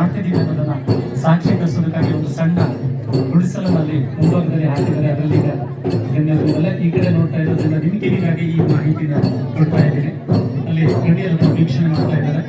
ಆಗ್ತಿದ್ದೀವಿ ಅನ್ನೋದನ್ನ ಸಾಕ್ಷೀಕರಿಸೋದಕ್ಕಾಗಿ ಒಂದು ಸಣ್ಣ ಗುಡಿಸಲಲ್ಲಿ ಮುಂಭಾಗದಲ್ಲಿ ಹಾಕಿದ್ದಾರೆ. ಅದರಲ್ಲಿ ಈಗ ಗಣ್ಯರನ್ನೆಲ್ಲ ಈ ಕಡೆ ನೋಡ್ತಾ ಇರೋದ್ರಿಂದ ನಿಮಗೆ ಹೀಗಾಗಿ ಈ ಮಾಹಿತಿನ ಕೊಡ್ತಾ ಇದ್ದೀನಿ. ಅಲ್ಲಿ ಗಣ್ಯರನ್ನು ವೀಕ್ಷಣೆ ಮಾಡ್ತಾ ಇದ್ದಾರೆ.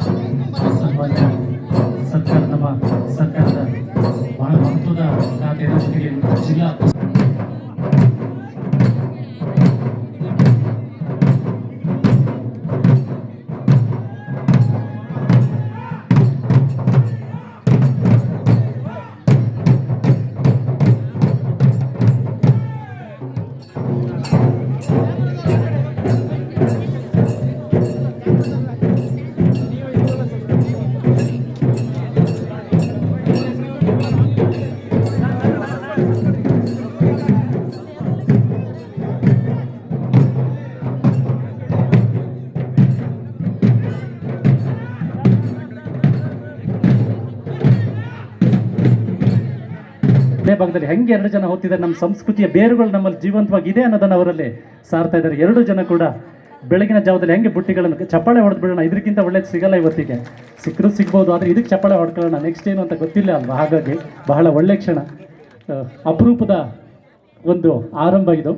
ಅದೇ ಭಾಗದಲ್ಲಿ ಹೆಂಗೆ ಎರಡು ಜನ ಹೋಗ್ತಿದ್ದಾರೆ, ನಮ್ಮ ಸಂಸ್ಕೃತಿಯ ಬೇರುಗಳು ನಮ್ಮಲ್ಲಿ ಜೀವಂತವಾಗಿದೆ ಅನ್ನೋದನ್ನು ಅವರಲ್ಲಿ ಸಾರ್ತಾ ಇದ್ದಾರೆ. ಎರಡು ಜನ ಕೂಡ ಬೆಳಗಿನ ಜಾವದಲ್ಲಿ ಹೆಂಗೆ ಬುಟ್ಟಿಗಳನ್ನು ಚಪ್ಪಾಳೆ ಹೊಡೆದು ಬಿಡೋಣ ಇದಕ್ಕಿಂತ ಒಳ್ಳೇದು ಸಿಗಲ್ಲ ಇವತ್ತಿಗೆ. ಸಿಕ್ಕರೂ ಸಿಗ್ಬೋದು, ಆದರೆ ಇದಕ್ಕೆ ಚಪ್ಪಾಳೆ ಹೊಡ್ಕೊಳ್ಳೋಣ ನೆಕ್ಸ್ಟ್ ಏನು ಅಂತ ಗೊತ್ತಿಲ್ಲ ಅಲ್ವಾ? ಹಾಗಾಗಿ ಬಹಳ ಒಳ್ಳೆ ಕ್ಷಣ. ಅಪರೂಪದ ಒಂದು ಆರಂಭ ಇದು.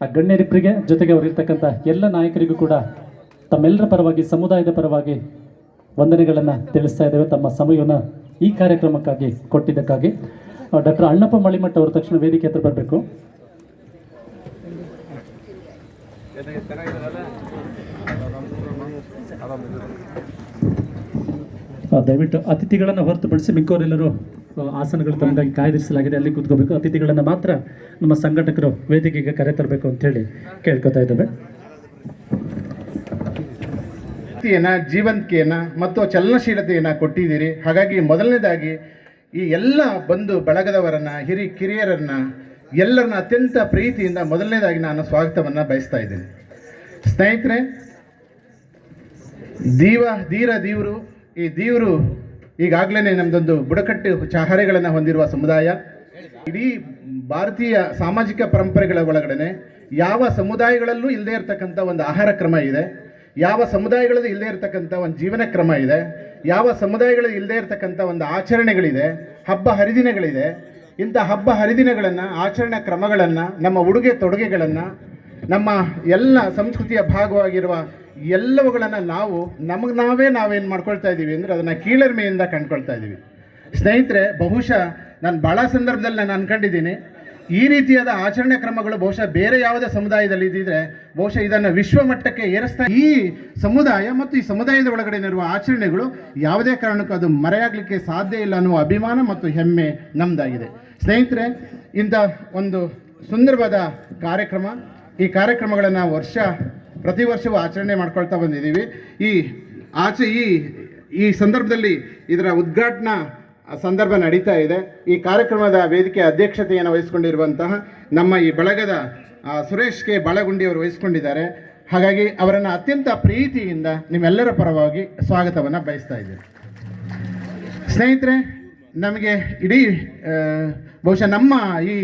ಆ ಗಣ್ಯರಿಬ್ಬರಿಗೆ ಜೊತೆಗೆ ಅವರಿರ್ತಕ್ಕಂಥ ಎಲ್ಲ ನಾಯಕರಿಗೂ ಕೂಡ ತಮ್ಮೆಲ್ಲರ ಪರವಾಗಿ, ಸಮುದಾಯದ ಪರವಾಗಿ ವಂದನೆಗಳನ್ನು ತಿಳಿಸ್ತಾ ಇದ್ದೇವೆ. ತಮ್ಮ ಸಮಯವನ್ನು ಈ ಕಾರ್ಯಕ್ರಮಕ್ಕಾಗಿ ಕೊಟ್ಟಿದ್ದಕ್ಕಾಗಿ. ಡಾಕ್ಟರ್ ಅಣ್ಣಪ್ಪ ಮಳಿಮಠ ಅವರು ತಕ್ಷಣ ವೇದಿಕೆ ಹತ್ರ ಬರಬೇಕು. ದಯವಿಟ್ಟು ಅತಿಥಿಗಳನ್ನು ಹೊರತುಪಡಿಸಿ ಮಿಕ್ಕವರೆಲ್ಲರೂ ಆ, ಆಸನಗಳು ತಮಗಾಗಿ ಕಾಯ್ದಿರಿಸಲಾಗಿದೆ ಅಲ್ಲಿ ಕೂತ್ಕೋಬೇಕು. ಅತಿಥಿಗಳನ್ನು ಮಾತ್ರ ನಮ್ಮ ಸಂಘಟಕರು ವೇದಿಕೆಗೆ ಕರೆ ತರಬೇಕು ಅಂತೇಳಿ ಕೇಳ್ಕೊತಾ ಇದ್ದೇವೆ. ಜೀವಂತಿಕೆಯನ್ನ ಮತ್ತು ಚಲನಶೀಲತೆಯನ್ನು ಕೊಟ್ಟಿದ್ದೀರಿ. ಹಾಗಾಗಿ ಮೊದಲನೇದಾಗಿ ಈ ಎಲ್ಲ ಬಂಧು ಬಳಗದವರನ್ನ, ಹಿರಿ ಕಿರಿಯರನ್ನ, ಎಲ್ಲರನ್ನ ಅತ್ಯಂತ ಪ್ರೀತಿಯಿಂದ ಮೊದಲನೇದಾಗಿ ನಾನು ಸ್ವಾಗತವನ್ನು ಬಯಸ್ತಾ ಇದ್ದೀನಿ. ಸ್ನೇಹಿತರೆ, ದೀವ, ಧೀರ ದೀವರು, ಈ ದೀವರು ಈಗಾಗಲೇ ನಮ್ಮದೊಂದು ಬುಡಕಟ್ಟು ಚಹರೆಗಳನ್ನು ಹೊಂದಿರುವ ಸಮುದಾಯ. ಇಡೀ ಭಾರತೀಯ ಸಾಮಾಜಿಕ ಪರಂಪರೆಗಳ ಒಳಗಡೆ ಯಾವ ಸಮುದಾಯಗಳಲ್ಲೂ ಇಲ್ಲದೇ ಇರತಕ್ಕಂಥ ಒಂದು ಆಹಾರ ಕ್ರಮ ಇದೆ. ಯಾವ ಸಮುದಾಯಗಳಲ್ಲೂ ಇಲ್ಲದೇ ಇರತಕ್ಕಂಥ ಒಂದು ಜೀವನ ಕ್ರಮ ಇದೆ. ಯಾವ ಸಮುದಾಯಗಳಲ್ಲಿ ಇಲ್ಲದೆ ಇರತಕ್ಕಂಥ ಒಂದು ಆಚರಣೆಗಳಿದೆ, ಹಬ್ಬ ಹರಿದಿನಗಳಿದೆ, ಇಂಥ ಹಬ್ಬ ಹರಿದಿನಗಳನ್ನು, ಆಚರಣಾ ಕ್ರಮಗಳನ್ನು, ನಮ್ಮ ಉಡುಗೆ ತೊಡುಗೆಗಳನ್ನು, ನಮ್ಮ ಎಲ್ಲ ಸಂಸ್ಕೃತಿಯ ಭಾಗವಾಗಿರುವ ಎಲ್ಲವುಗಳನ್ನು ನಾವು, ನಮಗೆ ನಾವೇ ನಾವೇನು ಮಾಡ್ಕೊಳ್ತಾ ಇದ್ದೀವಿ ಅಂದರೆ ಅದನ್ನು ಕೀಳರ್ಮೆಯಿಂದ ಕಂಡ್ಕೊಳ್ತಾ ಇದ್ದೀವಿ ಸ್ನೇಹಿತರೆ, ಬಹುಶಃ ನಾನು ಭಾಳ ಸಂದರ್ಭದಲ್ಲಿ ನಾನು ಅನ್ಕೊಂಡಿದ್ದೀನಿ ಈ ರೀತಿಯಾದ ಆಚರಣೆ ಕ್ರಮಗಳು ಬಹುಶಃ ಬೇರೆ ಯಾವುದೇ ಸಮುದಾಯದಲ್ಲಿ ಇದ್ದಿದ್ರೆ ಬಹುಶಃ ಇದನ್ನು ವಿಶ್ವ ಮಟ್ಟಕ್ಕೆ ಏರಿಸ್ತಾ ಈ ಸಮುದಾಯ ಮತ್ತು ಈ ಸಮುದಾಯದ ಒಳಗಡೆ ಇರುವ ಆಚರಣೆಗಳು ಯಾವುದೇ ಕಾರಣಕ್ಕೂ ಅದು ಮರೆಯಾಗಲಿಕ್ಕೆ ಸಾಧ್ಯ ಇಲ್ಲ ಅನ್ನುವ ಅಭಿಮಾನ ಮತ್ತು ಹೆಮ್ಮೆ ನಮ್ಮದಾಗಿದೆ ಸ್ನೇಹಿತರೆ, ಇಂಥ ಒಂದು ಸುಂದರವಾದ ಕಾರ್ಯಕ್ರಮ, ಈ ಕಾರ್ಯಕ್ರಮಗಳನ್ನು ವರ್ಷ, ಪ್ರತಿ ವರ್ಷವೂ ಆಚರಣೆ ಮಾಡ್ಕೊಳ್ತಾ ಬಂದಿದ್ದೀವಿ. ಈ ಆಚೆ ಈ ಈ ಸಂದರ್ಭದಲ್ಲಿ ಇದರ ಉದ್ಘಾಟನಾ ಸಂದರ್ಭ ನಡೀತಾ ಇದೆ. ಈ ಕಾರ್ಯಕ್ರಮದ ವೇದಿಕೆ ಅಧ್ಯಕ್ಷತೆಯನ್ನು ವಹಿಸಿಕೊಂಡಿರುವಂತಹ ನಮ್ಮ ಈ ಬಳಗದ ಸುರೇಶ್ ಕೆ. ಬಾಳಗುಂಡಿಯವರು ವಹಿಸಿಕೊಂಡಿದ್ದಾರೆ. ಹಾಗಾಗಿ ಅವರನ್ನು ಅತ್ಯಂತ ಪ್ರೀತಿಯಿಂದ ನಿಮ್ಮೆಲ್ಲರ ಪರವಾಗಿ ಸ್ವಾಗತವನ್ನು ಬಯಸ್ತಾ ಇದ್ದೀನಿ. ಸ್ನೇಹಿತರೆ, ನಮಗೆ ಇಡೀ ಬಹುಶಃ ನಮ್ಮ ಈ